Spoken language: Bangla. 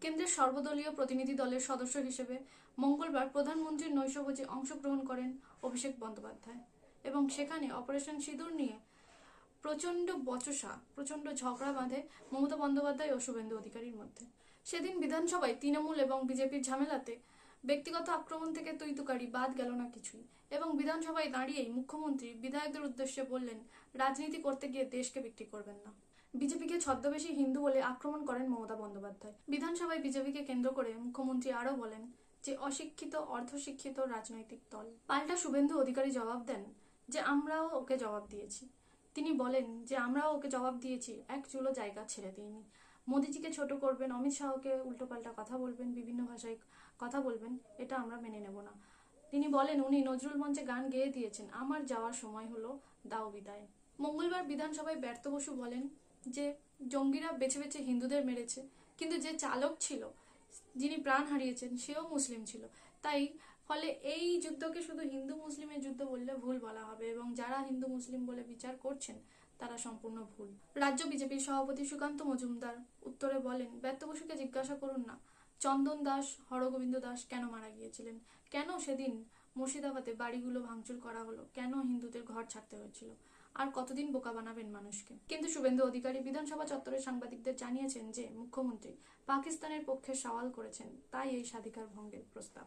কেন্দ্রের সর্বদলীয় প্রতিনিধি দলের সদস্য হিসেবে মঙ্গলবার প্রধানমন্ত্রীর নৈশভোজে অংশগ্রহণ করেন অভিষেক বন্দ্যোপাধ্যায় এবং সেখানে অপারেশন সিঁদুর নিয়ে প্রচণ্ড বচসা, প্রচণ্ড ঝগড়া বাঁধে মমতা বন্দ্যোপাধ্যায় ও শুভেন্দু অধিকারীর মধ্যে। সেদিন বিধানসভায় তৃণমূল এবং বিজেপির ঝামেলাতে ব্যক্তিগত আক্রমণ থেকে তুইতুকারি বাদ গেল না কিছুই। এবং বিধানসভায় দাঁড়িয়েই মুখ্যমন্ত্রী বিধায়কদের উদ্দেশ্যে বললেন, রাজনীতি করতে গিয়ে দেশকে বিক্রি করবেন না। বিজেপিকে ছদ্মবেশী হিন্দু বলে আক্রমণ করেন মমতা বন্দ্যোপাধ্যায়। বিধানসভায় বিজেপিকে কেন্দ্র করে মুখ্যমন্ত্রী আরও বলেন যে, অশিক্ষিত, অর্ধশিক্ষিত রাজনৈতিক দল। পাল্টা শুভেন্দু অধিকারী জবাব দেন যে, আমরাও ওকে জবাব দিয়েছি। তিনি বলেন যে, আমরাও ওকে জবাব দিয়েছি, এক চুলো জায়গা ছেড়ে দিইনি। মোদিজিকে ছোট করবেন, অমিত শাহকে উল্টোপাল্টা কথা বলবেন, বিভিন্ন ভাষায় কথা বলবেন, এটা আমরা মেনে নেব না। তিনি বলেন, উনি নজরুল মঞ্চে গান গেয়ে দিয়েছেন। আমার যাওয়ার সময় হলো দাও বিদায়। মঙ্গলবার বিধানসভায় ব্যর্থ বসু বলেন যে, জঙ্গিরা বেছে বেছে হিন্দুদের মেরেছে, কিন্তু যে চালক ছিল, যিনি প্রাণ হারিয়েছেন, সেও মুসলিম ছিল। তাই ফলে এই যুদ্ধকে শুধু হিন্দু মুসলিমের যুদ্ধ বললে ভুল বলা হবে এবং যারা হিন্দু মুসলিম বলে বিচার করছেন, তারা সম্পূর্ণ ভুল। রাজ্য বিজেপির সভাপতি সুকান্ত মজুমদার উত্তরে বলেন, ব্যর্থ বসুকে জিজ্ঞাসা করুন না। চন্দন দাস, হরগোবিন্দ দাস কেন মারা গিয়েছিলেন? কেন সেদিন মুর্শিদাবাদে বাড়িগুলো ভাঙচুর করা হলো? কেন হিন্দুদের ঘর ছাড়তে হয়েছিল? আর কতদিন বোকা বানাবেন মানুষকে? কিন্তু শুভেন্দু অধিকারী বিধানসভা চত্বরে সাংবাদিকদের জানিয়েছেন যে, মুখ্যমন্ত্রী পাকিস্তানের পক্ষে সওয়াল করেছেন, তাই এই স্বাধিকার ভঙ্গের প্রস্তাব।